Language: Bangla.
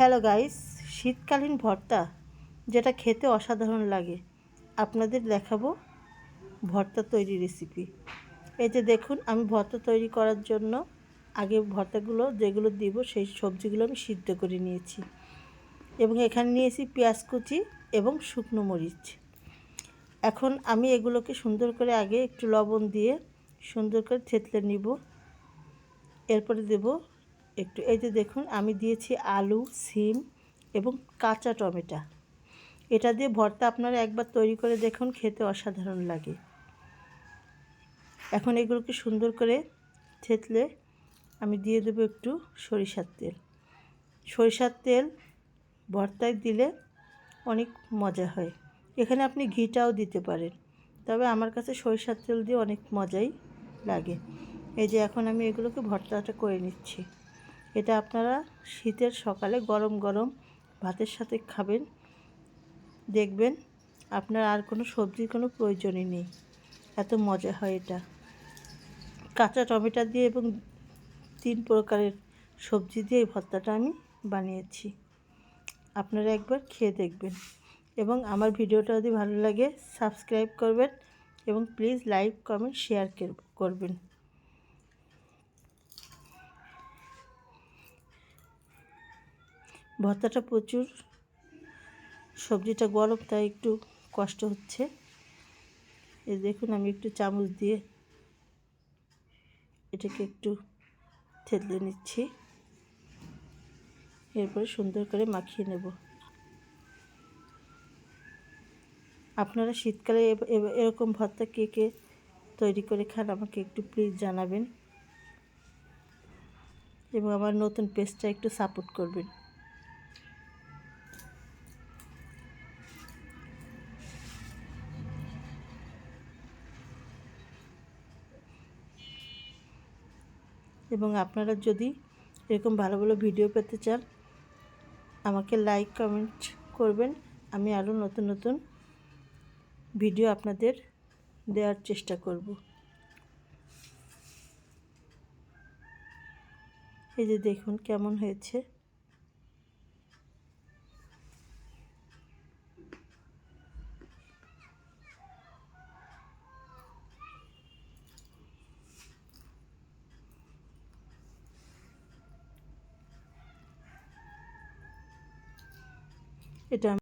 হ্যালো গাইস, শীতকালীন ভর্তা, যেটা খেতে অসাধারণ লাগে। আপনাদের দেখাবো ভর্তা তৈরি রেসিপি এই যে দেখুন, আমি ভর্তা তৈরি করার জন্য আগে ভর্তাগুলো, যেগুলো দিব, সেই সবজিগুলো আমি সিদ্ধ করে নিয়েছি। এবং এখানে নিয়েছি পেঁয়াজ কুচি এবং শুকনো মরিচ। এখন আমি এগুলোকে সুন্দর করে আগে একটু লবণ দিয়ে সুন্দর করে থেতলে নিব। এরপরে দেব একটু, এই যে দেখুন, আমি দিয়েছি আলু, সিম এবং কাঁচা টমেটো। এটা দিয়ে ভর্তা আপনারা একবার তৈরি করে দেখুন, খেতে অসাধারণ লাগে। এখন এগুলোকে সুন্দর করে থেতলে আমি দিয়ে দেবো একটু সরিষার তেল। সরিষার তেল ভর্তায় দিলে অনেক মজা হয়। এখানে আপনি ঘিটাও দিতে পারেন, তবে আমার কাছে সরিষার তেল দিয়ে অনেক মজাই লাগে। এই যে এখন আমি এগুলোকে ভর্তাটা করে নিচ্ছি। এটা আপনারা শীতের সকালে গরম গরম ভাতের সাথে খাবেন। দেখবেন আপনার আর কোনো সবজির কোনো প্রয়োজনই নেই। এত মজা হয় এটা। কাঁচা টমেটো দিয়ে এবং তিন প্রকারের সবজি দিয়ে এই ভর্তাটা আমি বানিয়েছি। আপনারা একবার খেয়ে দেখবেন। এবং আমার ভিডিওটা যদি ভালো লাগে, সাবস্ক্রাইব করবেন এবং প্লিজ লাইক, কমেন্ট, শেয়ার করবেন। ভর্তাটা প্রচুর। সবজিটা গরম, তাই একটু কষ্ট হচ্ছে। এ দেখুন, আমি একটু চামচ দিয়ে এটাকে একটু থেতলে নিচ্ছি। এরপরে সুন্দর করে মাখিয়ে নেব। আপনারা শীতকালে এরকম ভর্তা কে কে তৈরি করে খান, আমাকে একটু প্লিজ জানাবেন। এবং আমার নতুন পেজটা একটু সাপোর্ট করবেন। এবং আপনারা যদি এরকম ভালো ভালো ভিডিও পেতে চান, আমাকে লাইক কমেন্ট করবেন। আমি আরও নতুন নতুন ভিডিও আপনাদের দেওয়ার চেষ্টা করব। এই যে দেখুন কেমন হয়েছে। এটা